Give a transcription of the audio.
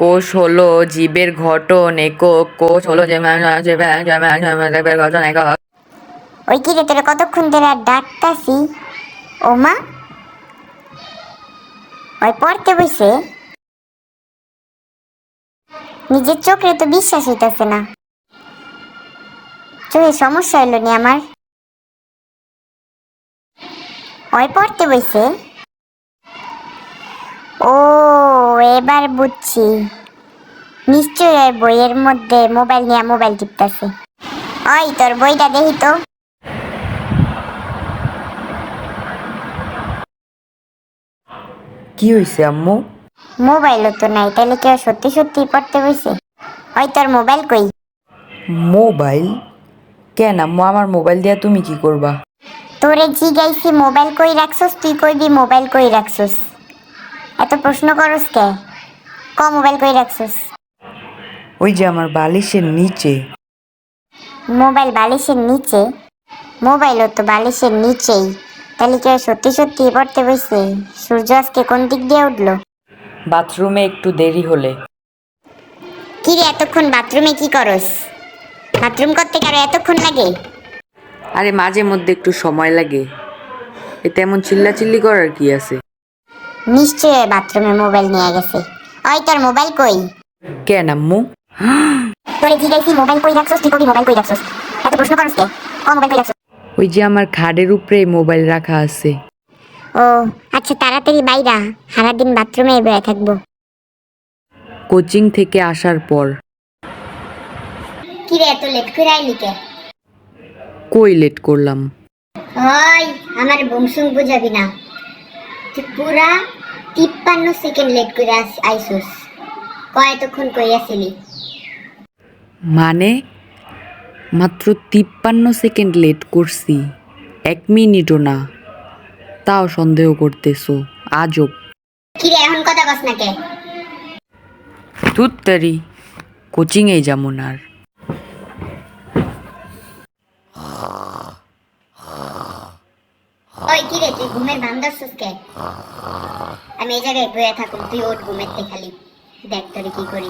কোষ হলো জীবের গঠন একক, কোষ হলো জীবের একক। ওই কি রে, তোরা কতক্ষণ ধরে ডাকতাছি? ও মা। ওই পড়তে বসে। নিজের চোখে তো বিশ্বাস হইতাছে না। চোখে সমস্যা হইল নি আমার। ওই পড়তে বসে। ও এবার বুঝছি। নিশ্চয়ই ওই বইয়ের মধ্যে মোবাইল নিয়ে মোবাইল টিপতেছে। ওই তোর বইটা দেখি তো। কি হয়েছে আম্মু? মোবাইলও তো নাই তাহলে কেউ সত্যি সত্যি পড়তে বসে ওই তোর মোবাইল কই? মোবাইল? কেন আম্মু আমার মোবাইল দিয়া তুমি কি করবা? তোরে জিগাইছি মোবাইল কই রাখছস তুই কইবি মোবাইল কই রাখছস? এত প্রশ্ন করস কে? ক মোবাইল কই রাখছস? ওই যে আমার বালিশের নিচে। মোবাইল বালিশের নিচে? মোবাইলও তো বালিশের নিচেই। তাহলে কেউ সত্যি সত্যি পড়তে বসে সূর্য আজকে কোন দিক দিয়ে উঠল? বাথরুমে একটু দেরি হলে। কি রে এতক্ষণ বাথরুমে কি করস? বাথরুম করতে কারও এতক্ষণ লাগে? আরে মাঝে মধ্যে একটু সময় লাগে। এতে এমন চিল্লাচিল্লি করার কি আছে? নিশ্চয়ই বাথরুমে মোবাইল নিয়ে গেছে। ওই তোর মোবাইল কই? কেন আম্মু তোরে জিগাইছি মোবাইল কই রাখছস? তুই কবি মোবাইল কই রাখছস? এত প্রশ্ন করস কে? ক মোবাইল কই রাখছস? ওই যে আমার খাটের উপরে মোবাইল রাখা আছে। ও আচ্ছা তাড়াতাড়ি বাইরা। সারাদিন বাথরুমে বেড়ে থাকব। কোচিং থেকে আসার পর। কি রে এত লেট করে আইলি কে? কই লেট করলাম? ওই আমার বংশুং বুঝাবি না। তুই পুরা তিপ্পান্ন সেকেন্ড লেট করে আস- আইসুস। কয় এতক্ষণ কই মানে? মাত্র তিপ্পান্ন সেকেন্ড লেট করছি। এক মিনিটও না। তাও সন্দেহ করতেছো। আজব। কি রে এখন কথা কস না কে? তুত্তারি কোচিংয়ে যেমন আর ওই কি রে তুই ঘুমের ভান ধরছিস কে আমি এই জায়গায় বয়ে থাকুন, তুই ওঠ ঘুমের খালি। দেখ তোরে কি করি।